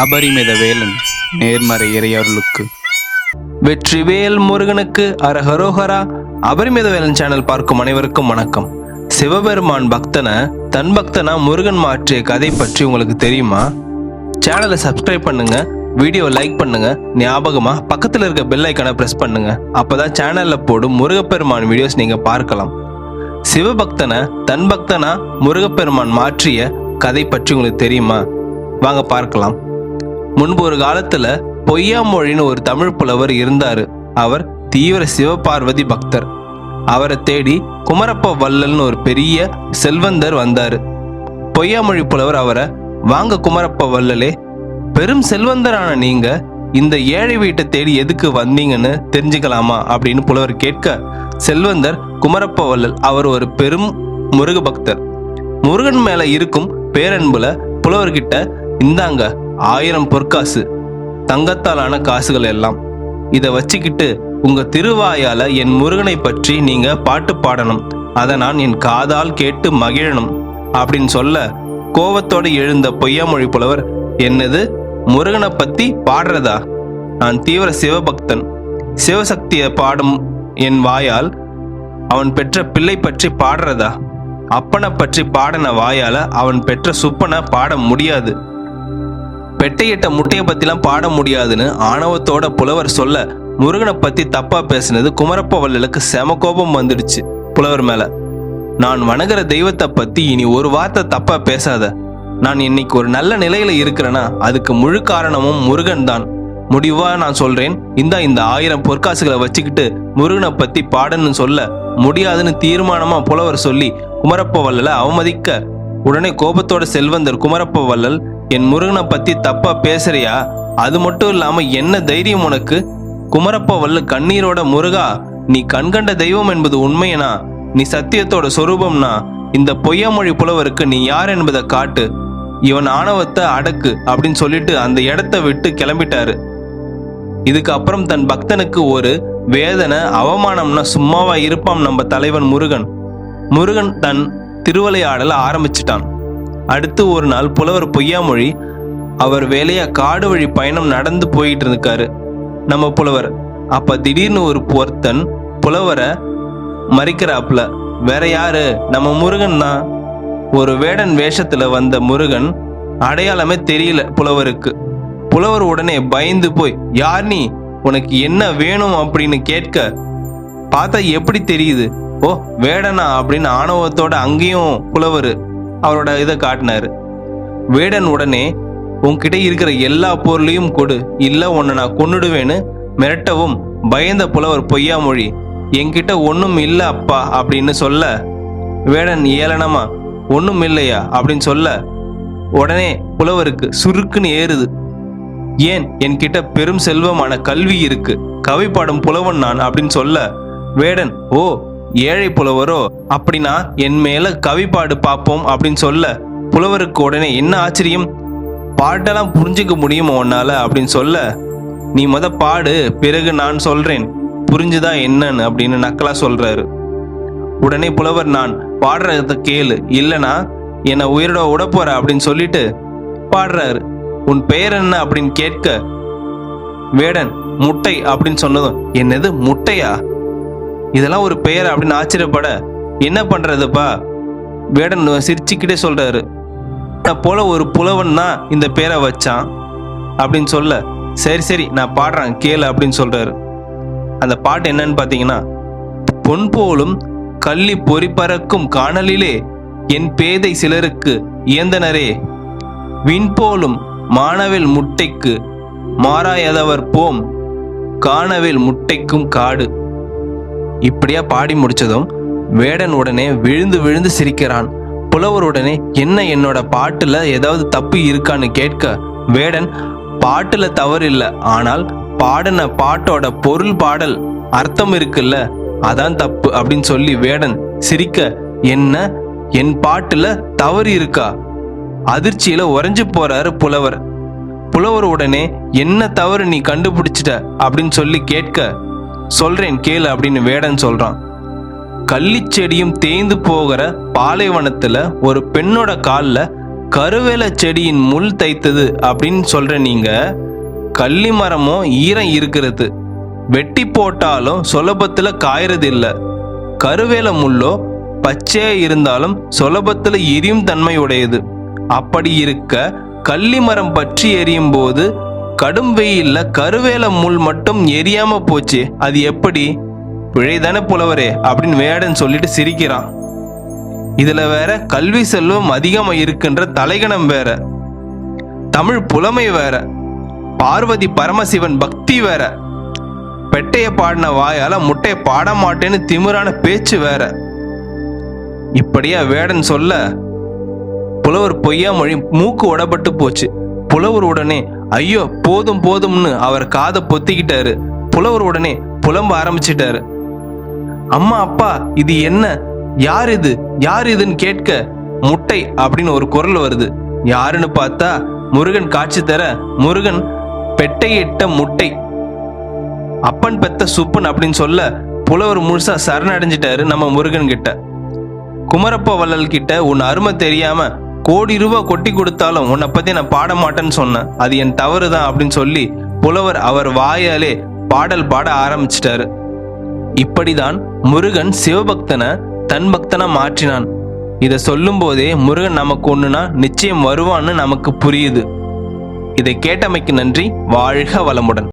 அபரிமித வேலன் நேர்மறை இறையருளுக்கு. வெற்றிவேல் முருகனுக்கு அரஹரோஹரா அபரிமித வேலன் சேனல் பார்க்கும் அனைவருக்கும் வணக்கம். சிவபெருமான் பக்தனை தன் பக்தனா முருகன் மாற்றிய கதை பற்றி உங்களுக்கு தெரியுமா? சேனலை சப்ஸ்கிரைப் பண்ணுங்க வீடியோ லைக் பண்ணுங்க ஞாபகமா பக்கத்தில் இருக்க பெல் ஐக்கனை பிரஸ் பண்ணுங்க. அப்பதான் சேனல்ல போடும் முருகப்பெருமான் வீடியோஸ் நீங்க பார்க்கலாம். சிவபக்தனை தன் பக்தனா முருகப்பெருமான் மாற்றிய கதை பற்றி உங்களுக்கு தெரியுமா? வாங்க பார்க்கலாம். முன்பு ஒரு காலத்துல பொய்யாமொழின்னு ஒரு தமிழ் புலவர் இருந்தாரு. அவர் தீவிர சிவபார்வதி பக்தர். அவரை தேடி குமரப்ப வள்ளல்னு ஒரு பெரிய செல்வந்தர் வந்தாரு. பொய்யாமொழி புலவர் அவரை வாங்க குமரப்ப வள்ளலே பெரும் செல்வந்தரான நீங்க இந்த ஏழை வீட்டை தேடி எதுக்கு வந்தீங்கன்னு தெரிஞ்சுக்கலாமா? அப்படின்னு புலவர் கேட்க செல்வந்தர் குமரப்ப வள்ளல் அவர் ஒரு பெரும் முருக பக்தர் முருகன் மேல இருக்கும் பேரன்புல புலவர்கிட்ட இந்தாங்க ஆயிரம் பொற்காசு தங்கத்தாலான காசுகள் எல்லாம். இதை வச்சுக்கிட்டு உங்க திருவாயால என் முருகனை பற்றி நீங்க பாட்டு பாடணும். அதை நான் என் காதால் கேட்டு மகிழணும். அப்படின்னு சொல்ல கோவத்தோடு எழுந்த பொய்யாமொழி புலவர் என்னது? முருகனை பத்தி பாடுறதா? நான் தீவிர சிவபக்தன். சிவசக்தியை பாடும் என் வாயால் அவன் பெற்ற பிள்ளை பற்றி பாடுறதா? அப்பனை பற்றி பாடின வாயால அவன் பெற்ற சுப்பனை பாட முடியாது. பெட்டையிட்ட முட்டையை பற்றிலாம் பாட முடியாதுன்னு ஆணவத்தோட புலவர் சொல்ல முருகனை பற்றி தப்பாக பேசினது குமரப்ப வள்ளலுக்கு செம கோபம் வந்துடுச்சு புலவர் மேலே. நான் வணங்குற தெய்வத்தை பற்றி இனி ஒரு வார்த்தை தப்பாக பேசாத. நான் இன்னைக்கு ஒரு நல்ல நிலையில் இருக்கிறேன்னா அதுக்கு முழு காரணமும் முருகன் தான். முடிவா நான் சொல்றேன். இந்த இந்த ஆயிரம் பொற்காசுகளை வச்சுக்கிட்டு முருகனை பத்தி பாடன்னு சொல்ல முடியாதுன்னு தீர்மானமா புலவர் சொல்லி குமரப்ப வள்ளலை அவமதிக்க உடனே கோபத்தோட செல்வந்தர் குமரப்ப வள்ளல் என் முருகனை பத்தி தப்பா பேசுறியா? அது மட்டும் இல்லாம என்ன தைரியம் உனக்கு? குமரப்ப வள்ளு கண்ணீரோட முருகா நீ கண்கண்ட தெய்வம் என்பது உண்மையனா? நீ சத்தியத்தோட சொரூபம்னா? இந்த பொய்யாமொழி புலவருக்கு நீ யார் என்பதை காட்டு. இவன் ஆணவத்தை அடக்கு அப்படின்னு சொல்லிட்டு அந்த இடத்த விட்டு கிளம்பிட்டாரு. இதுக்கு அப்புறம் தன் பக்தனுக்கு ஒரு வேதனை அவமானம்னா சும்மாவா இருப்பான் நம்ம தலைவன் முருகன். முருகன் தன் திருவலையாடல ஆரம்பிச்சிட்டான். அடுத்து ஒரு நாள் புலவர் பொய்யாமொழி அவர் வேலையா காடு வழி பயணம் நடந்து போயிட்டு இருக்காரு நம்ம புலவர் அப்ப திடீர்னு ஒரு பொருத்தன் புலவரை மறிக்கிறாப்ல வேற யாரு? நம்ம முருகன் தான். ஒரு வேடன் வேஷத்துல வந்த முருகன் அடையாளமே தெரியல புலவருக்கு. புலவர் உடனே பயந்து போய் யார் நீ? உனக்கு என்ன வேணும்? அப்படின்னு கேட்க பார்த்தா எப்படி தெரியுது? ஓ வேடனா அப்படின்னு ஆணவத்தோட அங்கேயும் புலவர் அவரோட இதை காட்டினாரு. வேடன் உடனே உன்கிட்ட இருக்கிற எல்லா பொருளையும் கொடு. இல்ல உன்னை நான் கொன்னுடுவேன்னு மிரட்டவும் பயந்த புலவர் பொய்யாமொழி என்கிட்ட ஒன்றும் இல்லை அப்பா அப்படின்னு சொல்ல வேடன் ஏளனமா ஒன்றும் இல்லையா அப்படின்னு சொல்ல உடனே புலவருக்கு சுருக்குன்னு ஏறுது. ஏன்? என்கிட்ட பெரும் செல்வமான கல்வி இருக்கு. கவி பாடும் புலவன் நான் அப்படின்னு சொல்ல வேடன் ஓ ஏழை புலவரோ அப்படின்னா என் மேல கவி பாடு பார்ப்போம் அப்படின்னு சொல்ல புலவருக்கு உடனே என்ன ஆச்சரியம்? பாட்டெல்லாம் புரிஞ்சுக்க முடியுமா உன்னால அப்படின்னு சொல்ல நீ முத பாடு பிறகு நான் சொல்றேன். புரிஞ்சுதா என்னன்னு அப்படின்னு நக்கலா சொல்றாரு. உடனே புலவர் நான் பாடுறத கேளு. இல்லனா என்னை உயிரோட உடப்போற போற அப்படின்னு சொல்லிட்டு பாடுறாரு. உன் பெயர் என்ன? அப்படின்னு கேட்க வேடன் முட்டை அப்படின்னு சொன்னதும் என்னது முட்டையா? இதெல்லாம் ஒரு பெயர் அப்படின்னு ஆச்சரியப்பட என்ன பண்றதுப்பா? வேடன் சிரிச்சுக்கிட்டே சொல்றாரு. நான் போல ஒரு புலவன் தான் இந்த பேரை வச்சான் அப்படின்னு சொல்ல சரி சரி நான் பாடுறேன் கேளு அப்படின்னு சொல்றாரு. அந்த பாட்டு என்னன்னு பார்த்தீங்கன்னா பொன் போலும் கள்ளி பொறி பறக்கும் காணலிலே என் பேதை சிலருக்கு இயந்தனரே விண்போலும் மானவில் முட்டைக்கு மாறாயதவர் போம் காணவில் முட்டைக்கும் காடு. இப்படியா பாடி முடிச்சதும் வேடன் உடனே விழுந்து விழுந்து சிரிக்கிறான். புலவர் உடனே என்ன என்னோட பாட்டுல ஏதாவது தப்பு இருக்கான்னு கேட்க வேடன் பாட்டுல தவறு இல்லை. ஆனால் பாடின பாட்டோட பொருள் பாடல் அர்த்தம் இருக்குல்ல அதான் தப்பு அப்படின்னு சொல்லி வேடன் சிரிக்க என்ன? என் பாட்டுல தவறு இருக்கா? அதிர்ச்சியில உறைஞ்சு போறாரு புலவர். புலவர் உடனே என்ன தவறு நீ கண்டுபிடிச்சிட்ட? அப்படின்னு சொல்லி கேட்க சொல்றேன் கேளு அப்படின்னு வேடன் சொல்றான். கள்ளிச்செடியும் தேய்ந்து போகிற பாலைவனத்துல ஒரு பெண்ணோட கால்ல கருவேல செடியின் முள் தைத்தது அப்படின்னு சொல்ற நீங்க கள்ளி மரமும் ஈரம் இருக்கிறது. வெட்டி போட்டாலும் சுலபத்துல காயறது இல்லை கருவேல முள்ளோ பச்சையா இருந்தாலும் சுலபத்துல எரியும் தன்மை உடையது அப்படி இருக்க கள்ளி மரம் பற்றி எரியும் போது கடும் வெயில்ல கருவேல முள் மட்டும் எரியாம போச்சு. அது எப்படி? பிழைதானே புலவரே அப்படின்னு வேடன் சொல்லிட்டு சிரிக்கிறான். இதுல வேற கல்வி செல்வம் அதிகமா இருக்கின்ற தலைகணம் வேற. தமிழ் புலமை வேற. பார்வதி பரமசிவன் பக்தி வேற. பெட்டைய பாடின வாயால முட்டைய பாட மாட்டேன்னு திமிரான பேச்சு வேற. இப்படியா வேடன் சொல்ல புலவர் பொய்யா மொழி மூக்கு உடப்பட்டு போச்சு. புலவர் உடனே ஐயோ போதும் போதும்னு அவர் காதை பொத்திக்கிட்டாரு. புலவர் உடனே புலம்ப ஆரம்பிச்சிட்டாரு. அம்மா அப்பா இது என்ன? யார் இது? யார் இதுன்னு கேட்க முட்டை அப்படின்னு ஒரு குரல் வருது. யாருன்னு பார்த்தா முருகன் காட்சி தர முருகன் பெட்டையிட்ட முட்டை. அப்பன் பெத்த சுப்பன் அப்படின்னு சொல்ல புலவர் முழுசா சரணடைஞ்சிட்டாரு நம்ம முருகன் கிட்ட குமரப்ப வள்ளல் கிட்ட உன் அருமை தெரியாம கோடி ரூபா கொட்டி கொடுத்தாலும் உன்னை பத்தி நான் பாட மாட்டேன்னு சொன்னேன். அது என் தவறு தான் அப்படின்னு சொல்லி புலவர் அவர் வாயாலே பாடல் பாட ஆரம்பிச்சிட்டாரு. இப்படிதான் முருகன் சிவபக்தனை தன் பக்தனா மாற்றினான். இதை சொல்லும் போதே முருகன் நமக்கு ஒண்ணுனா நிச்சயம் வருவான்னு நமக்கு புரியுது. இதை கேட்டமைக்கு நன்றி. வாழ்க வளமுடன்.